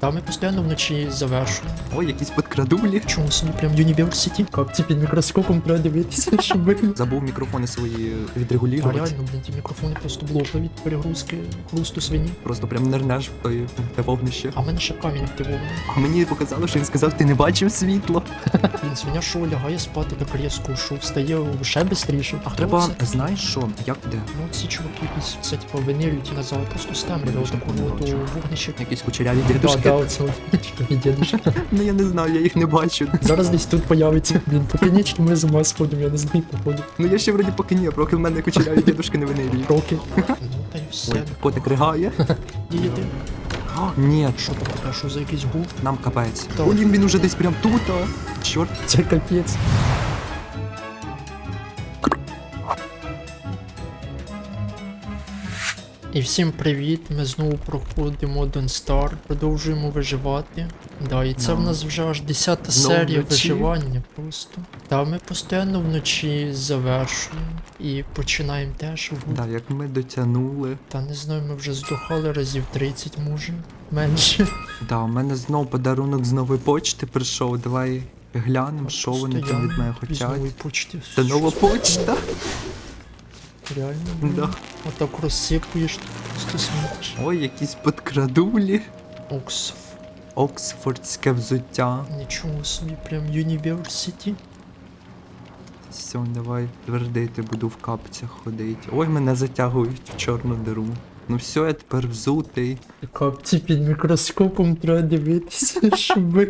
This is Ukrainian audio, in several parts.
Та ми постійно вночі завершуємо. Ой, якісь подкрадулі. Чому собі прям University? Капці під мікроскопом треба дивитися, щоб ви... Забув мікрофони свої А відрегулювати. реально, блін, ті мікрофони просто блокли від перегрузки хрусту свині. Просто прям нернеш в той те вогнище. А в мене ще камінь активований. А мені показало, що він сказав, ти не бачив світло. Блін, свиня що лягає спати так різко, що встає ще швидше. А хто Треба, це? знаєш що, як де? Ну, ці чуваки якісь це типу винирюють і назад просто з темряви отаку от бачу. вогнище. Якісь кучеряві Да, дідушки. да, оце. Ну я не знаю, я їх не бачу. Зараз десь тут появиться. Блін, поки ніч ми з ума сходимо, я не знаю, походу. Ну я ще вроді поки ні, поки в мене кучеряві дідушки не винирюють. Роки. Котик ригає. Діти. Ні, Що там таке, що за якийсь гул? нам капець. Ой, він уже десь прям тут, а. Чорт. Це капець. І всім привіт! Ми знову проходимо Don't Star, продовжуємо виживати. Да, і це Да. в нас вже аж 10 Знову серія вночі. виживання просто. Та ми постійно вночі завершуємо і починаємо теж. Да, як ми дотягнули. Та не знаю, ми вже здохали разів 30 може. Менше. Да, у мене знов подарунок з нової почти прийшов. Давай глянемо, що вони там від мене З хочуть. Це нова почта. Реально. Да. Отак розсипуєш, просто смієш. Ой, якісь подкрадулі. Окс. Оксфордське взуття. Нічого собі, прям University. Все, давай твердити, буду в капцях ходити. Ой, мене затягують в чорну диру. Ну все, я тепер взутий. Капці під мікроскопом треба дивитися, щоб.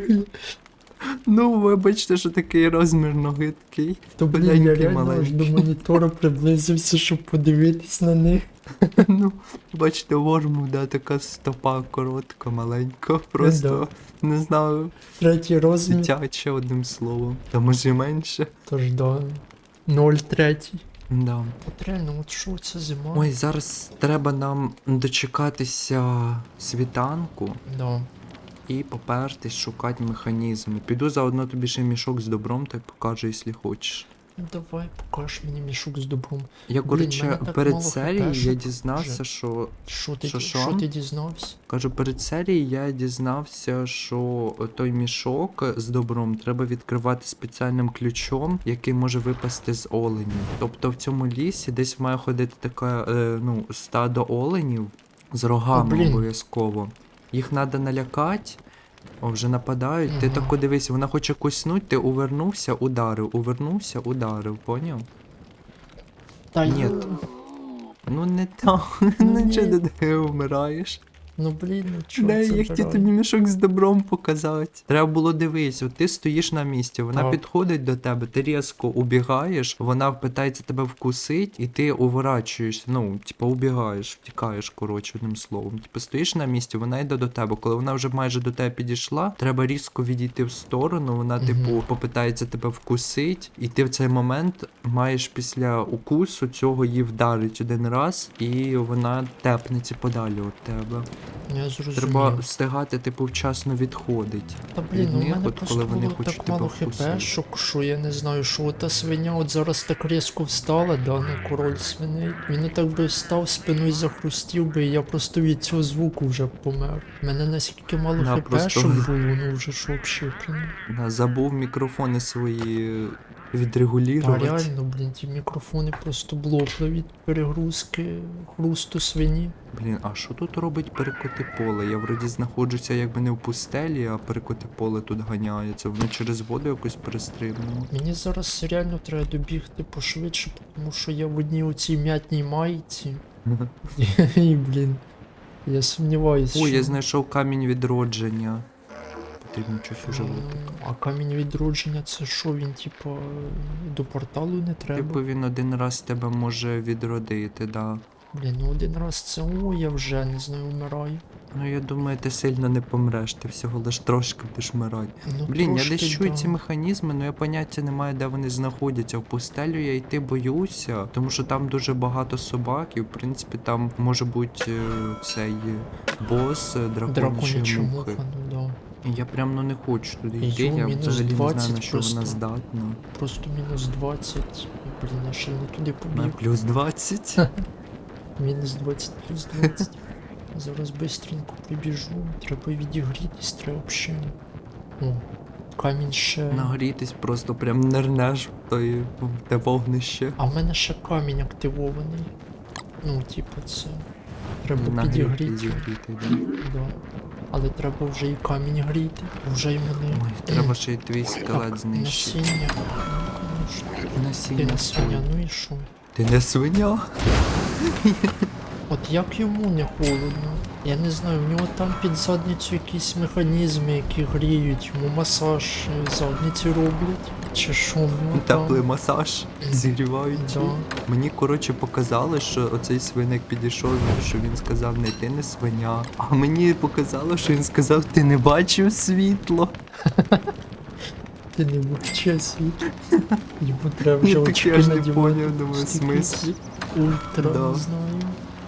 Ну, вибачте, що такий розмір ноги такий. То блін, я реально аж до монітора приблизився, щоб подивитись на них. Ну, бачите, ворму, да, така стопа коротка, маленька. Просто не знаю, Третій розмір. дитяче одним словом. Та може і менше. Тож да. 0,3. Да. От реально, от що це зима? Ой, зараз треба нам дочекатися світанку Да. І попертись шукати механізми. Піду заодно тобі ще мішок з добром, так покажу, якщо хочеш. Давай покаж мені мішок з добром. Я, коротше, перед серією я дізнався, вже. що. Що ти, Що, що, що? ти дізнався? Кажу, перед серією я дізнався, що той мішок з добром треба відкривати спеціальним ключом, який може випасти з оленів. Тобто в цьому лісі десь має ходити таке ну, стадо оленів з рогами обов'язково. Їх треба налякати. О, вже нападають. Ти так тако дивись, вона хоче куснуть, ти увернувся, ударив, увернувся, ударив, поняв? Та Ні. Ну не так, Ну, ну чого ти вмираєш? Ну блін, ну чого Не, це як ті тобі мішок з добром показати. Треба було дивись, от ти стоїш на місці, вона Так. підходить до тебе, ти різко убігаєш, вона питається тебе вкусить, і ти уворачуєшся. Ну, типу, убігаєш, втікаєш, коротше, одним словом. Типу, стоїш на місці, вона йде до тебе. Коли вона вже майже до тебе підійшла, треба різко відійти в сторону. Вона, Мгм. типу, попитається тебе вкусить, і ти в цей момент маєш після укусу цього її вдарить один раз, і вона тепнеться подалі від тебе. Я зрозумів. Треба встигати, типу, вчасно відходить. Та блін, від ну них, мене от просто коли вони було хочуть так тебе мало вкусити. хпшок, що я не знаю, що та свиня от зараз так різко встала, да, ну король свиней. Він так би встав, спиною захрустів би, і я просто від цього звуку вже помер. У мене наскільки мало Да, хпшок просто- було, ну вже що взагалі, блін. Да, забув мікрофони свої Та відрегулювати. реально, блін, ті мікрофони просто блокли від перегрузки хрусту свині. Блін, а що тут робить перекоти поле? Я вроді знаходжуся якби не в пустелі, а перекоти поле тут ганяється. Воно через воду якось перестрибнуло. Мені зараз реально треба добігти пошвидше, тому що я в одній оцій м'ятній майці. І, блін. Я сумніваюсь, Ой, що... я знайшов камінь відродження. Потрібно щось уже М. А камінь відродження це що, він типа до порталу не треба? Типу він один раз тебе може відродити, да. Блін, ну один раз це о, я вже не знаю, вмираю. Ну я думаю, ти сильно не помреш, ти всього лиш трошки будеш вмирати. Ну, Блін, я десь чую да. ці механізми, але я поняття не маю, де вони знаходяться. В пустелю я йти боюся, тому що там дуже багато собак, і в принципі там може бути е, цей бос е, мухи. муха, ну да. І я прям ну не хочу туди йти, Йо, я мінус взагалі не знаю, на що вона просто. здатна. Просто мінус 20. Блін, я ще не туди На побіг. плюс 20. Мінус 20 плюс 20. Зараз бистренько прибіжу. Треба відігрітись, треба ще. О, камінь ще. Нагрітись просто прям нернеш в той в те вогнище. А в мене ще камінь активований. Ну, типу, це. Треба Нагріти, підігріти. зігріти, да. Да. Але треба вже і камінь гріти. Вже й мене. Ой, треба ще й твій скелет знищити. насіння. Насіння. Ти не свиня, ну і що? Ти не свиня? От як йому не холодно? Я не знаю, в нього там під задницю якісь механізми, які гріють, йому масаж задниці роблять. Чи що в нього Теплий там? масаж зігріваючий. Да. Мені коротше показали, що оцей свиник підійшов, що він сказав не ти не свиня. А мені показало, що він сказав, ти не бачив світло. Ти не бачиш світ. Йому треба вже Я очки аж не поняв, думаю, Стільки смисл. Ультра, не знаю.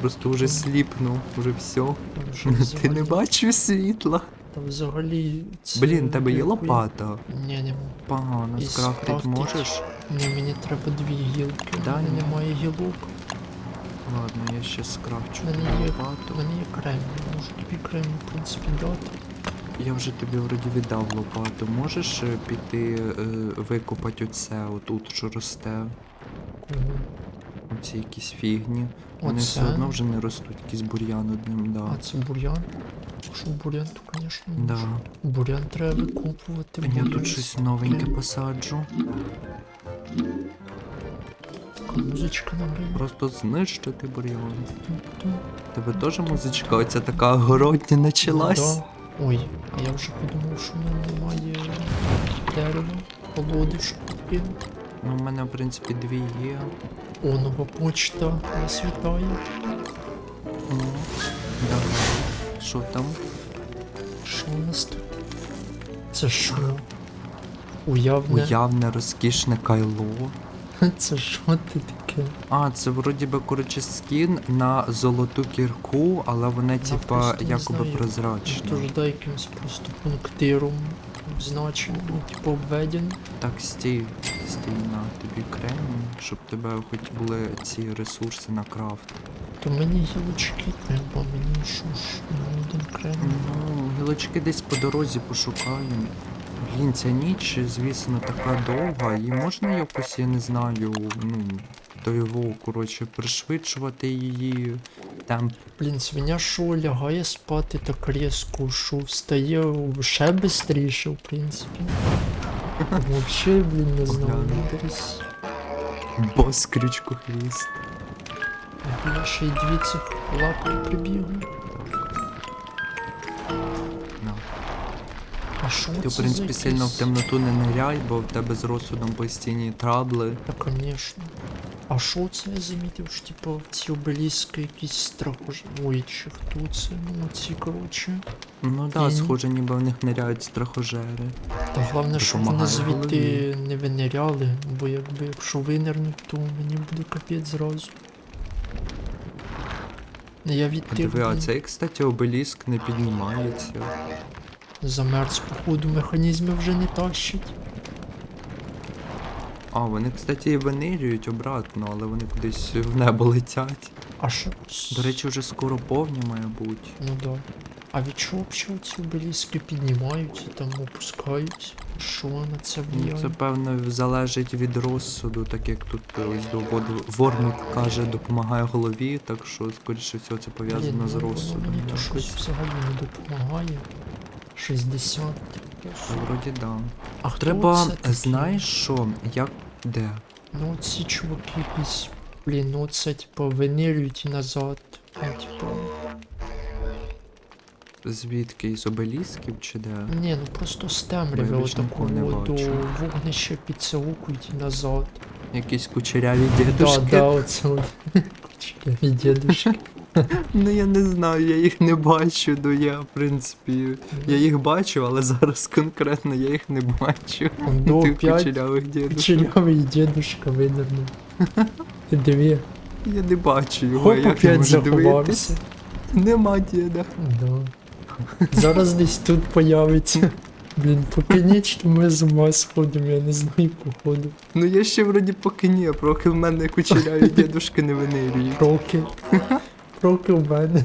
Просто вже сліпнув, вже все. Там Ти не бачив світла. Там взагалі. це Блін, тебе є лопата. Ні, нема. Погано, скрафтить. можеш? Ні, мені треба дві гілки. Да, мене ні. немає гілок. Ладно, я ще скрафчу тобі є, лопату. у мене є кремінь. Можу тобі кремінь, в принципі, дати. Я вже тобі вроді віддав лопату. Можеш е, піти е, викопати оце отут, що росте? Ого. Оці якісь фігні. Вони все одно вже не ростуть, якийсь бур'ян одним, да. А це бур'ян? Якщо бур'ян, то, звісно, Да. можу. Бур'ян треба викопувати. Я бо тут щось новеньке посаджу. Така музичка на грі. Просто знищити бур'ян. Тебе теж музичка оця така городня почалась? Да. Ой, а я вже подумав, що в мене немає дерева, кинути. Ну, в мене, в принципі, дві є. О, нова почта нас вітає. Ну, давай. Що там? Що у нас тут? Це що? Уявне. Уявне розкішне кайло. Це що ти таке? А, це вроді би, коротше, скін на золоту кірку, але вона, типа, якоби прозрачна. Тож дай якимось просто пунктиром значено, ну, типу обведен. Так, стій, стій тобі кремінь, щоб тебе хоч були ці ресурси на крафт. То мені гілочки треба, мені що ж, один кремінь. Ну, гілочки десь по дорозі пошукаємо. Блін, ця ніч, звісно, така довга, і можна якось, я не знаю, ну, до його, коротше, пришвидшувати її темп. Блін, свиня що лягає спати так різко, що встає ще бистріше, в принципі. Вообще, блін, не знаю, десь. Бос крючку хвіст. Я ще й дві цих прибігли. Ну. А що Ти, в це принципі, за сильно в якісь- темноту не ниряй, бо в тебе з розсудом постійні трабли. Та, конечно. А що це я замітив, що типу ці обеліски якісь страхожі. Ой, чи хто це? Ну ці, коротше. Ну да, Мгм. схоже, ніби в них ниряють страхожери. Та головне, щоб вони Допомагає звідти не виниряли, бо якби якщо винирнуть, то мені буде капець зразу. Я від А диви, а блін, цей, кстати, обеліск не піднімається. замерз, походу, механізми вже не тащить. А, вони, кстати, і винирюють обратно, але вони кудись в небо летять. А що? До речі, вже скоро повні має бути. Ну да. А від чого взагалі ці обеліски піднімаються, там опускаються? Що на це Ну, впливає? Це певно залежить від розсуду, так як тут е, ось Вормик каже, допомагає голові, так що, скоріше всього, це пов'язано з ну, розсудом. Мені то щось взагалі не допомагає. 60. Вроді да. А хто Треба, знаєш що, як де? Ну ці чуваки якісь, блін, ну це типа винирюють і назад. Ну, типа. Звідки із обелісків чи де? Ні, ну просто з темряви більш отаку нікого не до бачу. вогнища назад. Якісь кучеряві Да, дідушки? да, оце от. Кучеряві дідушки. Ну я не знаю, я їх не бачу, ну я, в принципі. Я їх бачу, але зараз конкретно я їх не бачу. До Тих 5 кучерявих дідушок. кучерявий дідушка винирнув. Ти диви. Я не бачу його, Хоп, як я опять можу заховався. Нема діда. Да. Зараз десь тут появиться. Блін, поки ніч, то ми з ума сходимо, я не знаю походу. Ну я ще вроді поки ні, поки в мене кучеряві дідушки не винирюють. Роки. Роки в мене.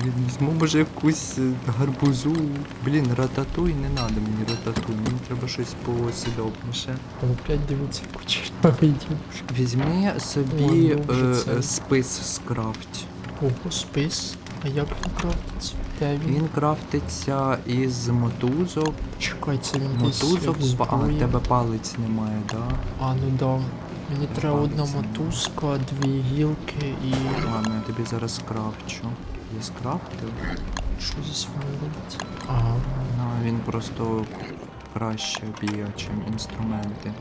Блін, візьму може якусь е, гарбузу. Блін, рататуй не надо мені рататуй, мені треба щось посідобніше. Опять дивіться, кучерявий дідусь. Візьми собі О, ну, е, спис скрафть. Ого, спис. А як він крафтиться? Де він? Він крафтиться із мотузок. Чекай, це він Мотузок па- А, в тебе палець немає, да? А, ну да. Мені треба одна Палець немає. мотузка, дві гілки і. Ладно, я тобі зараз скрафчу. Я скрафтив. Що зі своєю робить? Ага, Ну, він просто краще б'є, чим інструменти.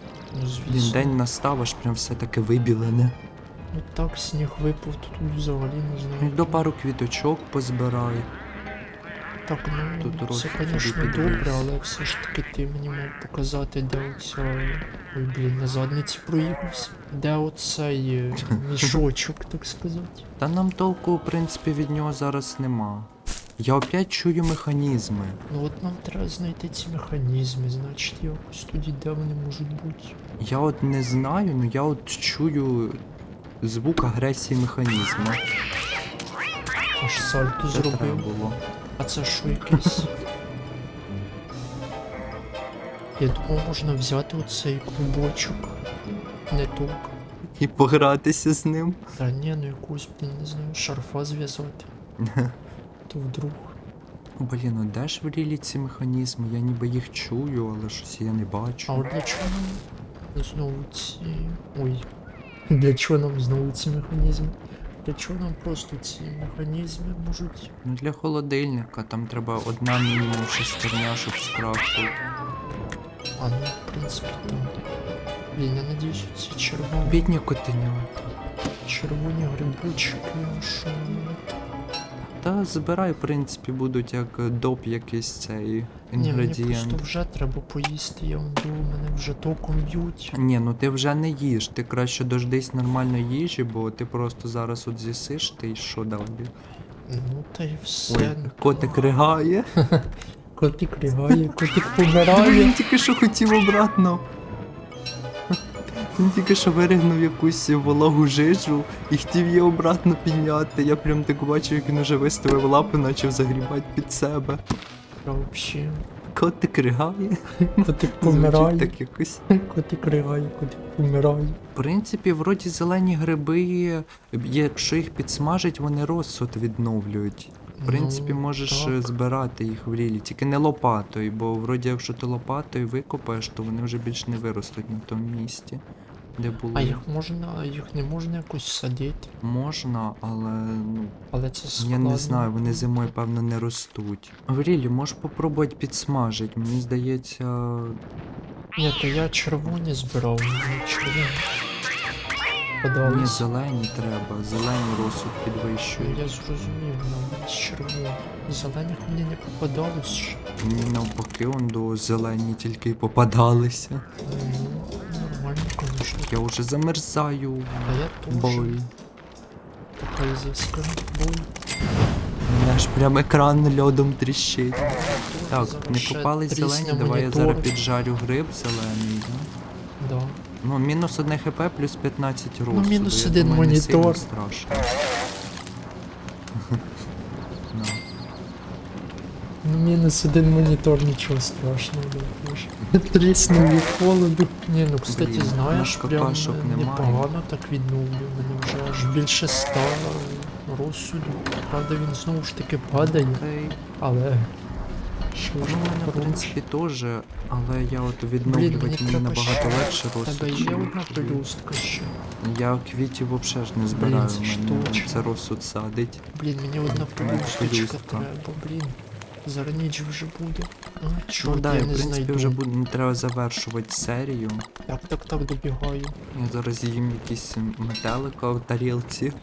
ну Він день настав, аж прям все таке вибілене. Ну так, сніг випав, то тут взагалі не знаю. Ну, До пару квіточок позбирай. Так, ну Тут це, звісно, добре, але все ж таки ти мені мав показати, де оця. Ой, блін, на задниці проїхався. Де оцей е, мішочок, так сказати. Та нам толку, в принципі, від нього зараз нема. Я опять чую механізми. Ну от нам треба знайти ці механізми, значить якось тоді де вони можуть бути. Я от не знаю, ну я от чую звук агресії механізму. Аж сальто зробив. було. А це що якийсь? Я думав, можна взяти оцей клубочок. Не тук. І погратися з ним. Та ні, ну якусь, не знаю, шарфа зв'язати. То вдруг. Блін, ну де ж в рілі ці механізми? Я ніби їх чую, але щось я не бачу. А от для чого нам знову ці. Ой. Для чого нам знову ці механізми? Для чого нам просто ці механізми можуть. Ну для холодильника там треба одна мінімум шестерня, щоб скрафтити. А ну, в принципі, там. Блін, я надіюсь, ці червоні. Бідні котенята. Червоні грибочки, що вони? Та збирай, в принципі, будуть як доп якийсь цей Ні, мені інгредієнт. просто вже треба поїсти, я вон думаю, мене вже током б'ють. Ні, ну ти вже не їж, ти краще дождись нормальної їжі, бо ти просто зараз от з'їсиш, ти й що далі? Ну та й все. Ой, котик ригає. Котик ригає, котик помирає. Він тільки що хотів обратно. Він тільки що виригнув якусь вологу жижу і хотів її обратно підняти. Я прям так бачив, як він уже виставив лапи, почав загрібати під себе. Вообще, Котик ригає. котик помирає. так якось. Котик ригає, котик помирає. В принципі, вроді зелені гриби, якщо їх підсмажить, вони розсуд відновлюють. В принципі, Ну, можеш так. е, збирати їх в рілі, тільки не лопатою, бо вроді, якщо ти лопатою викопаєш, то вони вже більш не виростуть на тому місці, де були. А їх можна, їх не можна якось садити, Можна, але ну але це складно. я не знаю, вони зимою певно не ростуть. В рілі, можеш попробувати підсмажити. Мені здається, Ні, то я червоні збирав, червоні. Ні, Подались. зелені треба, зелені розсуд підвищують. Я зрозумів, навіть червоні. Зелених мені не попадалось ще. Мені навпаки, он до зелені тільки й попадалися. Ну, нормально, конечно. Я вже замерзаю. А я теж. Боль. Така ізиска. Боль. Мене аж прям екран льодом тріщить. Так, Зараз не ще попали трісне зелені, давай я монітор. зараз піджарю гриб зелений, да? Да. Ну, мінус 1 хп плюс 15 розсуду. мінус я один думаю, не сильно монітор. страшно. На. Ну, мінус один монітор, нічого страшного, да, боже. Тріснув від холоду. Ні, ну кстати, Блін, знаєш, ну, прям какашок е, немає. непогано так відновлює. Мене вже аж більше стало розсуду. Правда, він знову ж таки падає, Окей. але. Що Ну, в принципі, теж, але я от відновлювати мені мені набагато легше У тебе є одна гриб. ще. Я квітів взагалі ж не збираю, мене це розсуд садить. Блін, мені одна пелюсточка пелюстка. треба, блін. Зараз ніч вже буде. А, Ну да, я в не принципі знайду. вже буде, не треба завершувати серію. Так, так, так, добігаю. Я зараз їм якісь метелика в тарілці.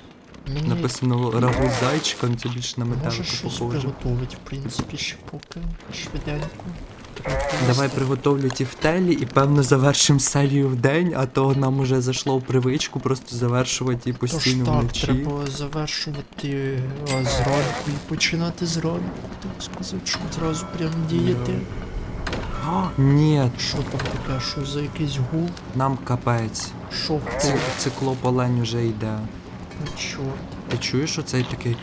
Мені Написано рагу з зайчиком, це більше на метелика Можеш щось похоже. приготувати, в принципі, ще поки швиденько. Давай приготовлю ті в телі і певно завершимо серію в день, а то нам уже зайшло в привичку просто завершувати її Тож постійно так, вночі. треба завершувати а, зранку і починати зранку, так сказати, щоб зразу прям діяти. А, Ні, Що там таке, що за якийсь гул? нам капець. Що? Ці, циклоп олень уже йде. Ну, чорт. Ти чуєш оцей такий.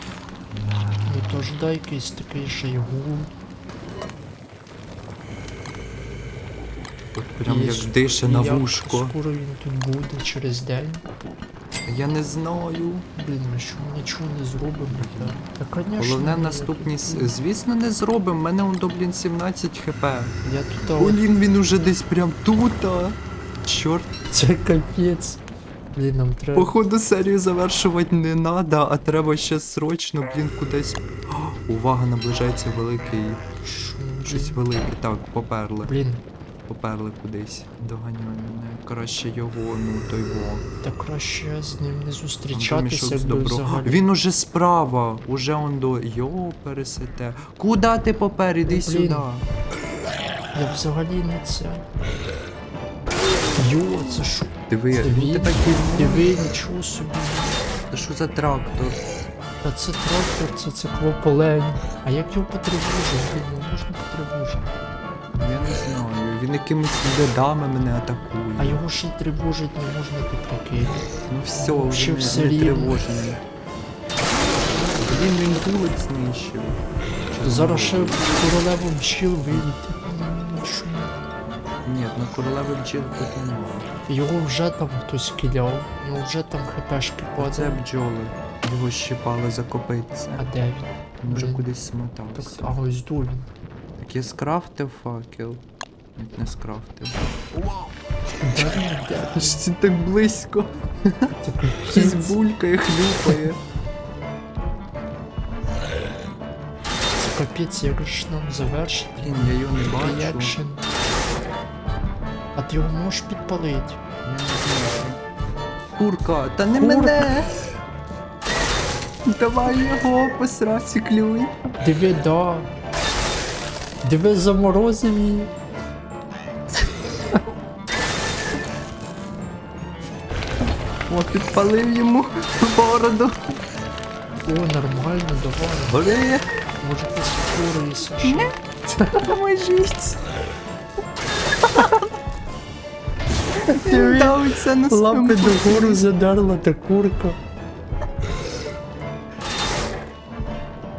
Ну Тут аж дай якийсь такий шайгу. От прям І як с- дише і на як вушко. Скоро він тут буде через день. Я не знаю. Блін, ми що ми нічого не зробимо, та. Та конечно. Головне наступні. с- Звісно, не зробимо. Мене он до блін 17 хп. Я тут Блін, він уже десь прям тут. а. Чорт, це капець. Блін, нам треба. походу серію завершувати не надо, а треба ще срочно, блін, кудись. О, Увага, наближається великий. Щось велике. Так, поперли. Блін, Поперли кудись. Доганяй мене. Краще його, ну той во. та краще з ним не мішок зустрічатися, з якби добро. взагалі. Він уже справа. Уже он до. Йо, пересете. Куда ти попер? Іди Блін. сюди. Я взагалі не це. Йо, це що? Диви, Це ну він? Диви, нічого собі. Та що за трактор? Та це трактор, це циклополень. А як його потривожить? Блін, не можна потривожити. Я не знаю. Він якимись ледами мене атакує. А його ще й тривожить не можна ти прикинь. Ну все, вже не, все не тривожний. Блін, він вулиць знищив. Зараз ще королеву бджіл виліти. Ні, на королеви бджіл тут немає. Його вже там хтось кидав, його вже там хпшки Оце падали. бджоли. Його щипали за копитце. А де він? Він вже блін. кудись Так, смотався. а ось ду він. Так я скрафтив факел. Навіть не скрафтив. Де він? Де він? Це так близько. Щось булькає, хлюпає. Це капець, як ж нам завершити? Блін, я його не бачу. Реакшн. А ти його можеш підпалити? Я не знаю. Курка, та не Курка. мене! Давай його посраці клюй. Диви, да. Диви, заморозив її. О, підпалив йому бороду. О, нормально, давай. Гори, Може ти споруєшся ще. поможіть. На Лапи догору задерла та курка.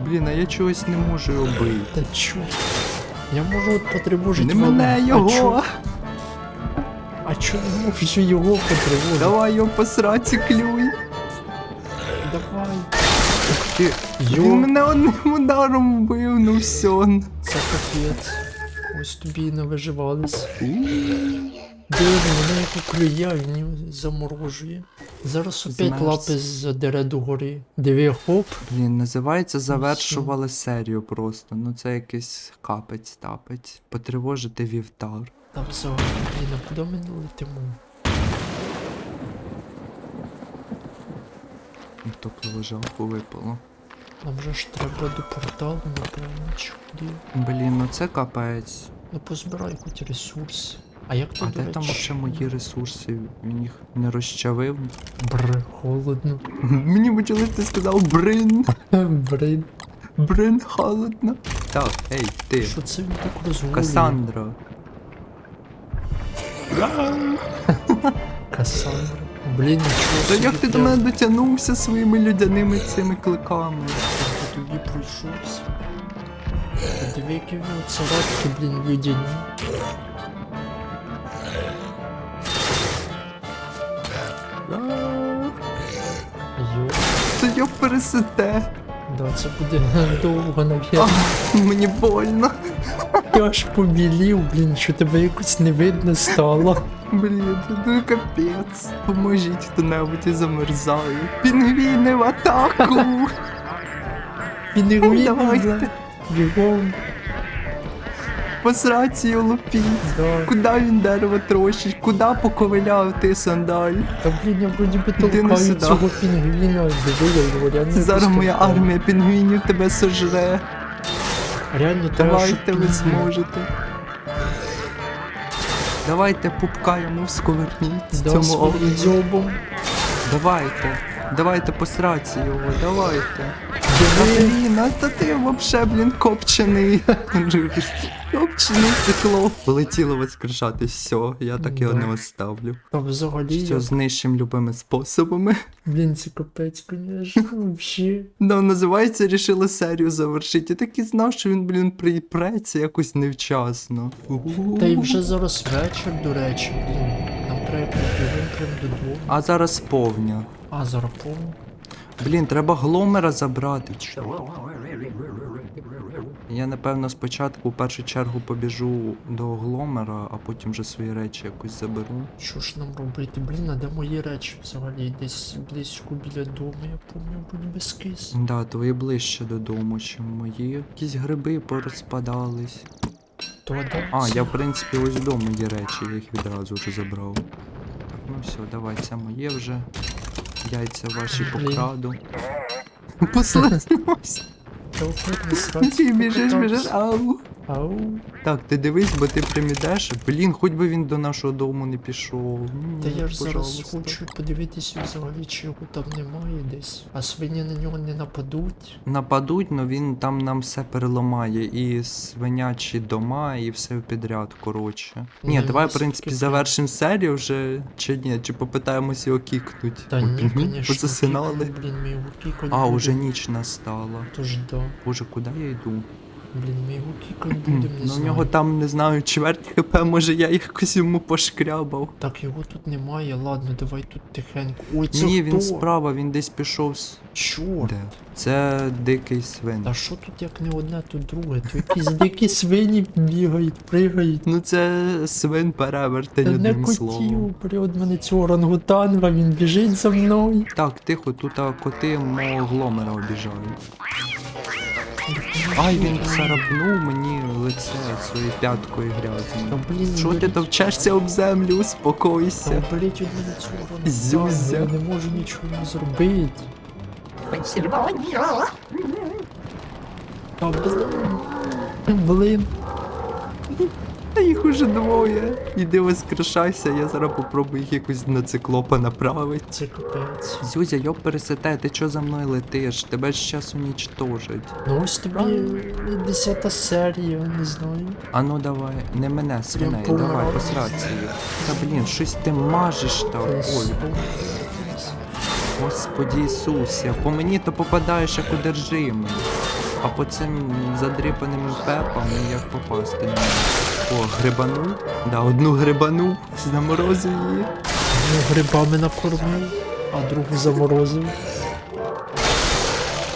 Блін, а я чогось не можу його бити. Та чо? Я можу от потривожити Не мене А чо, його. а чо не можу його потривожити? Давай його посраці клюй. Давай. Ти, Йо, він мене одним ударом вбив, ну все. це капець. Ось тобі і не виживались. Диви, мене як клює, він заморожує. Зараз опять лапи задере до гори. Диви, хоп. Блін, називається завершували серію просто. Ну це якийсь капець тапець. Потривожити вівтар. Та взагалі, блін, а куди ми летимо? Жалко випало. Нам же ж треба до порталу, напевно, чи куди. Блін, ну це капець. Ну позбирай хоч ресурси. А як ти А до де там ще мої ресурси? Він їх не розчавив. Бр, холодно. Мені почали ти сказав брин. Брин. Брин холодно. Так, ей, ти. Що це він так розгулює? Касандра. Касандра. Блін, нічого Та собі як ти до прям. мене дотягнувся своїми людяними цими кликами? Я тобі пройшовся. Та Диви, які в нього царапки, блін, людяні. Його пересете. да, це буде довго, нав'язано. Мені больно. Я аж побілів, блін, що тебе якось не видно стало. Блін, ну капець. Поможіть хто-небудь, я замерзаю. Пінгвіни в атаку! Пінгвіни, Давайте. бігом. Посрать його лупіть. Да. Куда він дерево трощить? Куда поковиляв ти сандаль? Та блін, я вроді би толкаю цього пінгвіна, диви, я його реально. Зараз якось моя армія пінгвінів тебе сожре. Реально треба, Давайте ви зможете. Давайте пупка йому всковерніть Да, цьому своїм дзьобом. Давайте. Давайте посраться його, давайте. Блін, а та ти вообще, блін, копчений. Копчений циклоп. Полетіло воскрешати, все, я так його не оставлю. Та взагалі, Все я, знищим любими способами. блін, це капець, конечно, вообще. Ну, називається, рішили серію завершити. Я так і знав, що він, блін, припреться якось невчасно. Та й вже зараз вечір, до речі, блін. Нам треба прям додому. А зараз повня. А, зараз повно. Блін, треба гломера забрати. Я напевно спочатку в першу чергу побіжу до гломера, а потім вже свої речі якось заберу. Що ж нам робити? Блін, а де мої речі взагалі? Десь близько біля дому, я пам'ятаю, будь без кис. Да, твої ближче додому, чим мої. Якісь гриби порозпадались. То де? А, я в принципі ось вдома є речі, я їх відразу вже забрав. Так, ну все, давай, це моє вже. Яйця ваші покраду. Послизнувся. Ти біжиш, біжиш, ау. Ау. Так, ти дивись, бо ти прям ідеш. Блін, хоч би він до нашого дому не пішов. М, Та я ж зараз пожалуйста. хочу подивитися взагалі, чи його там немає десь. А свині на нього не нападуть. Нападуть, але він там нам все переламає. І свинячі дома, і все підряд, коротше. Ні, Ну, давай, в принципі, завершимо серію вже. Чи ні, чи попитаємось його кікнуть. Та ні, блін, конечно. Позасинали. Блін, ми його кікать А, уже ніч настала. Тож да. Боже, куди я йду? Блін, ми його кікать будемо, не Ну, у знаю. нього там, не знаю, чверть хп, може я якось йому пошкрябав. Так, його тут немає, ладно, давай тут тихенько. Ой, це Ні, хто? він справа, він десь пішов з. Чорт. Де? Це дикий свин. Та що тут як не одне, то друге? То якісь дикі свині бігають, пригають. Ну це свин перевертень Та не одним котів, словом. період мене цього орангутанга, він біжить за мною. Так, тихо, тут а, коти мого гломера обіжають. Ай, він царапнув мені лице своєю п'яткою Та грязною. блін, Що ти товчешся об землю, Та успокойся. беріть від мене цього Зюзя. я не можу нічого не зробити. Та блін. Блін. Та їх уже двоє. Іди воскрешайся, я зараз попробую їх якось на циклопа направити. Це капець. Зюзя, йоп пересете, ти чо за мною летиш? Тебе ж час унічтожить. Ну ось тобі десята серія, не знаю. А ну давай, не мене, свиней, помираю. давай, посраться їх. Та блін, щось ти мажеш так. Ой, Господі Ісусе, по мені то попадаєш як одержимий. А по цим задрипаним пепам як попасти не можу. О, грибанув? Да, одну грибанув, заморозив її. Ну, грибами накормив, а другу заморозив.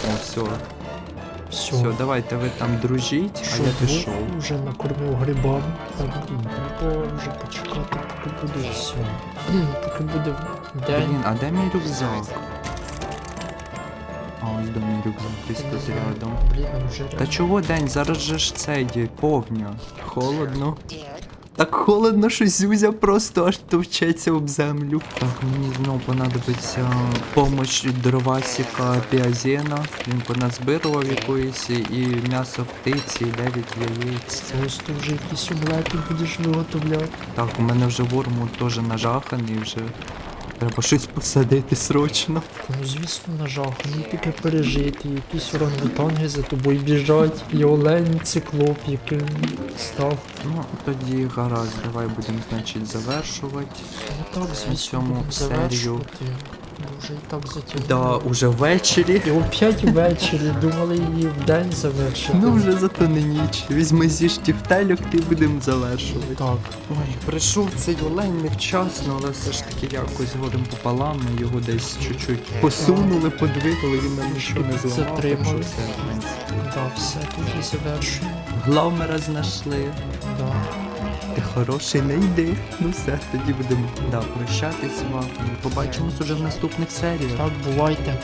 О, все, Все. все, давайте ви там дружіть, а я двох пішов. вже накормив грибами. Так, треба вже почекати, поки буде все. Поки буде день. Блін, а де мій рюкзак? А ось до мій рюкзак десь тут рядом. Та чого день? Зараз же ж це є повня. Холодно. Так холодно, що Зюзя просто аж товчеться об землю. Так, мені знову понадобиться помощь дровасіка Піазена. Він поназбирував якоїсь і м'ясо птиці, і 9 яєць. Ось ти вже якісь омлети будеш виготовляти. Так, у мене вже ворму теж нажаханий вже. Треба щось посадити срочно. Ну звісно нажаханий, таке пережити. Якісь орангутанги за тобою біжать, і олень циклоп, який став. Ну, тоді гаразд, давай будемо, значить, завершувати. Ну так, звісно, цьому серію. завершувати. Вже і так затягнули. Да, уже ввечері. І опять ввечері думали її в день завершити. Ну вже зато не ніч. Візьми з'їж тіфтельок, ти будемо завершувати. Так. Ой, прийшов цей олень невчасно, але все ж таки якось горем пополам. Ми його десь чуть-чуть посунули, подвигали, він нам нічого не зламав. Так Затримали. що все. Да, все тоді завершуємо. Главмера знайшли. Да. Ти хороший, не йди. Ну все, тоді будемо да, прощатись з вами. Побачимось уже в наступних серіях. Так, бувайте.